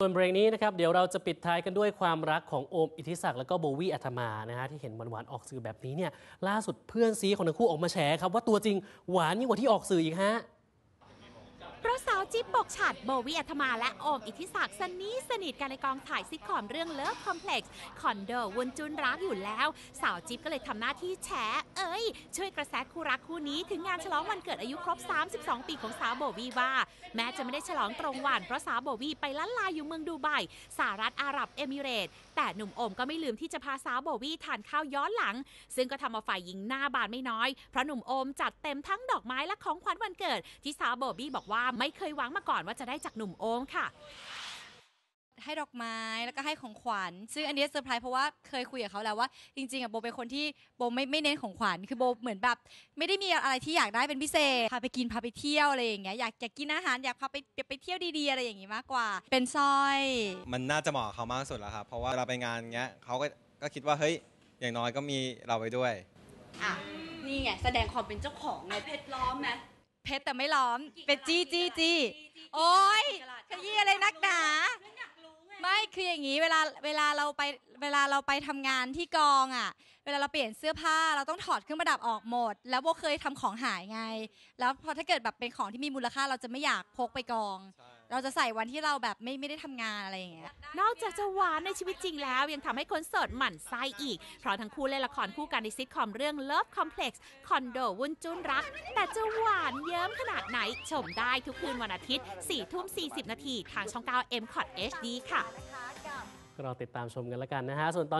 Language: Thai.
ส่วนเบรกนี้นะครับเดี๋ยวเราจะปิดท้ายกันด้วยความรักของโอมอิทธิศักดิ์และก็โบวี่อัธมานะฮะที่เห็นหวานๆออกสื่อแบบนี้เนี่ยล่าสุดเพื่อนซีของทั้งคู่ออกมาแฉครับว่าตัวจริงหวานยิ่งกว่าที่ออกสื่ออีกฮะ เพราะสาว จิ๊บบกฉัดโบวีอัธมาและโอมอิทธิศักดิ์สนิทสนิทกันในกองถ่ายซิทคอมเรื่องเลิฟคอมเพล็กซ์คอนโดวุนจุนรักอยู่แล้ว สาวจิ๊บก็เลยทำหน้าที่แฉเอ้ย ช่วยกระแสคู่รักคู่นี้ถึงงานฉลองวันเกิดอายุครบ 32 ปีของสาวโบวีว่า แม้จะไม่ได้ฉลองตรงวันเพราะสาวโบวีไปล้านลาอยู่เมืองดูไบสหรัฐอาหรับเอมิเรต์แต่หนุ่มโอมก็ไม่ลืมที่จะพาสาวโบวีทานข้าวย้อนหลัง ซึ่งก็ทำเอาฝ่ายหญิงหน้าบานไม่น้อยเพราะหนุ่มโอมจัดเต็มทั้งดอกไม้และของขวัญวันเกิดที่สาวโบวีบอกว่าไม่เคยหวังมาก่อนว่าจะได้จากหนุ่มโอมค่ะ ให้ดอกไม้แล้วก็ให้ของขวัญ ซึ่งอันเนี้ยเซอร์ไพรส์เพราะว่าเคยคุยกับเขาแล้วว่า จริงๆอะโบเป็นคนที่โบไม่ไม่เน้นของขวัญคือโบเหมือนแบบ ไม่ได้มีอะไรที่อยากได้เป็นพิเศษพาไปกินพาไปเที่ยวอะไรอย่างเงี้ยอยากอยากกินอาหารอยากพาไปไปเที่ยวดีๆอะไรอย่างงี้มากกว่า เป็นสร้อย มันน่าจะเหมาะกับเขามากที่สุดแล้วครับเพราะว่าเราไปงานเงี้ยเขาก็ก็คิดว่าเฮ้ยอย่างน้อยก็มีเราไปด้วย อะนี่ไงแสดงความเป็นเจ้าของไงเพชรล้อมไหม เพชรแต่ไม่ล้อม เป็นจี้จี้จี้โอ้ยขยี้อะไรนักหนาไม่คืออย่างนี้เวลาเวลาเราไปเวลาเราไปทำงานที่กองอะ เวลาเราเปลี่ยนเสื้อผ้าเราต้องถอดเครื่องประดับออกหมด แล้วโบเคยทำของหายไง แล้วพอถ้าเกิดแบบเป็นของที่มีมูลค่าเราจะไม่อยากพกไปกองเราจะใส่วันที่เราแบบไม่ไม่ได้ทำงานอะไรอย่างเงี้ย นอกจากจะหวานในชีวิตจริงแล้ว ยังทำให้คนโสดหมั่นไส้อีก เพราะทั้งคู่เล่นละครคู่กันในซิทคอมเรื่อง Love Complex คอนโดวุนจุนรัก แต่จะหวานเยิ้มขนาดไหน ชมได้ทุกคืนวันอาทิตย์4ทุ่ม40 นาทีทางช่อง9 m c o t HD ค่ะ ก็รอติดตามชมกันแล้วกันนะฮะส่วนตอน